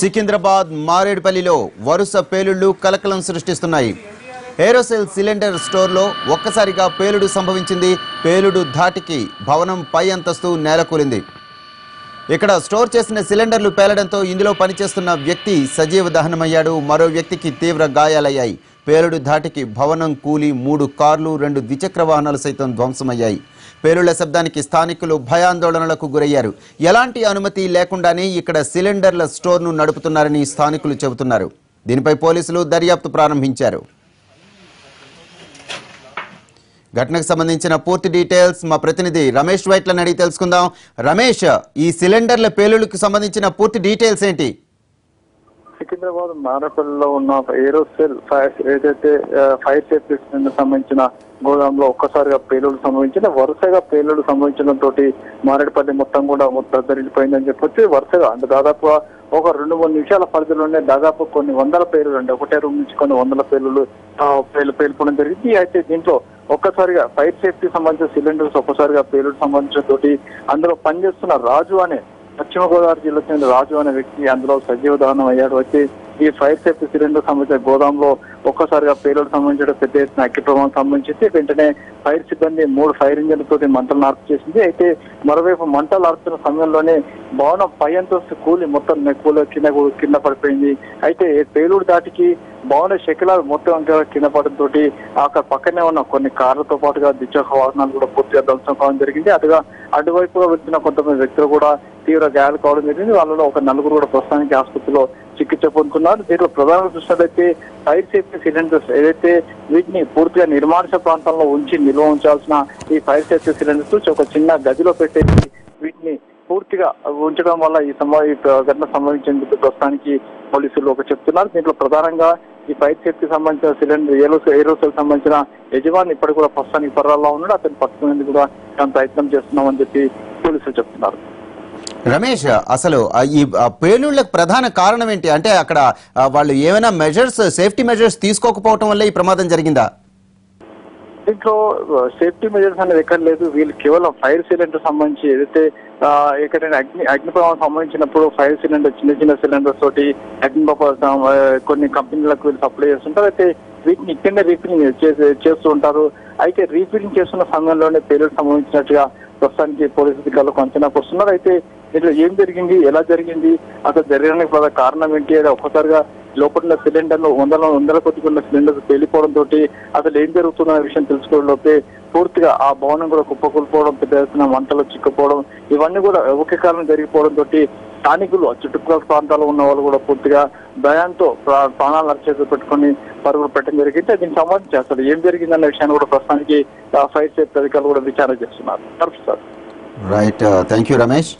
సికింద్రాబాద్ మారేడుపల్లిలో వరుస పేలుళ్ళు కలకలం సృష్టిస్తున్నాయి. Aerosol cylinder స్టోర్లో ఒక్కసారిగా పేలుడు సంభవించింది. పేలుడు ధాటికి భవనం పై అంతస్తు నేలకూలింది. ఇక్కడ స్టోర్ చేసిన సిలిండర్లు పేలడంతో ఇందులో పనిచేస్తున్న వ్యక్తి సజీవ దహనమయ్యాడు. మరో వ్యక్తికి తీవ్ర గాయాలయ్యాయి. పేలుడు ధాటికి భవనం కూలి మూడు కార్లు రెండు ద్విచక్ర వాహనాలు సైతం ధ్వంసమయ్యాయి. పేలుళ్ళ శబ్దానికి స్థానికులు భయాందోళనలకు గురయ్యారు. ఎలాంటి అనుమతి లేకుండానే ఇక్కడ సిలిండర్ల స్టోర్ను నడుపుతున్నారని స్థానికులు చెబుతున్నారు. దీనిపై పోలీసులు దర్యాప్తు ప్రారంభించారు. ఘటనకు సంబంధించిన పూర్తి డీటెయిల్స్ మా ప్రతినిధి రమేష్ వైట్లను అడిగి తెలుసుకుందాం. రమేష్ ఈ సిలిండర్ల పేలుళ్ళకు సంబంధించిన పూర్తి డీటెయిల్స్ ఏంటి? సికింద్రాబాద్ మారపల్లిలో ఉన్న ఏరోసెల్ ఫైర్ ఏదైతే ఫైర్ సేఫ్టీ సంబంధించిన గోదాంలో ఒక్కసారిగా పేలుడు సంభవించిన వరుసగా పేలుడు సంభవించడం తోటి మారేడుపల్లి మొత్తం కూడా మొత్తం చెప్పొచ్చు. వరుసగా అంటే దాదాపుగా ఒక రెండు మూడు నిమిషాల పరిధిలోనే దాదాపు కొన్ని వందల పేలుడు అంటే ఒకటే రూమ్ నుంచి కొన్ని వందల పేలులు పేలు పేలుకోవడం జరిగింది. అయితే దీంట్లో ఒక్కసారిగా ఫైర్ సేఫ్టీ సంబంధించిన సిలిండర్స్ ఒక్కసారిగా పేలుడు సంబంధించిన తోటి అందులో పనిచేస్తున్న రాజు అనే పశ్చిమ గోదావరి జిల్లాకు చెందిన రాజు అనే వ్యక్తి అందులో సజీవ దహనం అయ్యాడు. వచ్చి ఈ ఫైర్ సేఫ్టీ సిలిండర్ సంబంధించిన గోదాంలో ఒక్కసారిగా పేలుడు సంబంధించిన పెద్ద ఎత్తున అగ్గి ప్రమాదం సంబంధించి వెంటనే ఫైర్ సిబ్బంది మూడు ఫైర్ ఇంజన్ తోటి మంటలు నార్పు చేసింది. అయితే మరోవైపు మంటలు ఆడుతున్న సమయంలోనే భవనం పై అంతస్తు కూలి మొత్తం కూల కింద కింద పడిపోయింది. అయితే పేలుడు దాటికి భవన శకిలాలు మొత్తం కింద పడడంతో అక్కడ పక్కనే ఉన్న కొన్ని కార్లతో పాటుగా ద్విచక్ర వాహనాలు కూడా పూర్తిగా ధ్వంసం కావడం జరిగింది. అటుగా అటువైపుగా వెళ్తున్న కొంతమంది వ్యక్తులు కూడా తీవ్ర గాయాలు కావడం జరిగింది. వాళ్ళలో ఒక నలుగురు కూడా ప్రస్తుతానికి ఆసుపత్రిలో చికిత్స పొందుతున్నారు. దీంట్లో ప్రధాన చూసినట్లయితే ఫైర్ సేఫ్టీ సిలిండర్స్ ఏదైతే వీటిని పూర్తిగా నిర్మానుష ప్రాంతంలో ఉంచి నిల్వ ఉంచాల్సిన ఈ ఫైర్ సేఫ్టీ సిలిండర్స్ ఒక చిన్న గదిలో పెట్టేసి వీటిని పూర్తిగా ఉంచడం వల్ల ఈ సంభవ ఘటన సంభవించేందుకు ప్రస్తుతానికి పోలీసులు ఒక చెప్తున్నారు. దీంట్లో ప్రధానంగా ఈ ఫైర్ సేఫ్టీ సంబంధించిన సిలిండర్ ఏరో ఏరోసెల్ సంబంధించిన యజమాని ఇప్పటికి కూడా ప్రస్తుతానికి పర్వాలో ఉన్నాడు. అతను పట్టుకునేందుకు కూడా ప్రయత్నం చేస్తున్నామని చెప్పి పోలీసులు చెప్తున్నారు. రమేష్ అసలు ఈ పేలుళ్ళకు ప్రధాన కారణం ఏంటి? అంటే అక్కడ వాళ్ళు ఏమైనా మెజర్స్ సేఫ్టీ మెజర్స్ తీసుకోకపోవటం వల్ల ఈ ప్రమాదం జరిగిందా? దీంట్లో సేఫ్టీ మెజర్స్ అనేది ఎక్కడ లేదు. వీళ్ళు కేవలం ఫైర్ సిలిండర్ సంబంధించి ఏదైతే ఎక్కడైనా అగ్ని అగ్ని ప్రమాదం సంబంధించినప్పుడు ఫైర్ సిలిండర్ చిన్న చిన్న సిలిండర్స్ తోటి అగ్ని కొన్ని కంపెనీలకు వీళ్ళు సప్లై చేస్తుంటారు. అయితే వీటిని ఇక్కడనే రీఫిలింగ్ చేస్తూ ఉంటారు. అయితే రీఫిలింగ్ చేస్తున్న సమయంలోనే పేలుడు సంబంధించినట్టుగా ప్రస్తుతానికి పోలీసు అధికారులకు అంచనాకు వస్తున్నారు. అయితే దీంట్లో ఏం జరిగింది? ఎలా జరిగింది? అసలు జరగడానికి ప్రధాన కారణం ఏంటి? అది ఒక్కసారిగా లోపల సిలిండర్లు వందల వందల కొద్దిగా సిలిండర్ తేలిపోవడం పేలిపోవడం తోటి అసలు ఏం జరుగుతుందనే విషయం తెలుసుకోవడంలోపే పూర్తిగా ఆ భవనం కూడా కుప్పకూలిపోవడం పెద్ద ఎత్తున మంటలు చిక్కుపోవడం ఇవన్నీ కూడా ఒకే కారణం జరిగిపోవడం తోటి స్థానికులు చుట్టుపక్కల ప్రాంతాల్లో ఉన్న వాళ్ళు కూడా పూర్తిగా భయంతో ప్రాణాలు అరచేతులు పెట్టుకొని పరుగులు పెట్టడం జరిగింది. దీనికి సంబంధించి అసలు ఏం జరిగిందన్న విషయాన్ని కూడా ప్రస్తుతానికి ఫైర్ సేఫ్టీ అధికారులు కూడా విచారణ చేస్తున్నారు. Right thank you Ramesh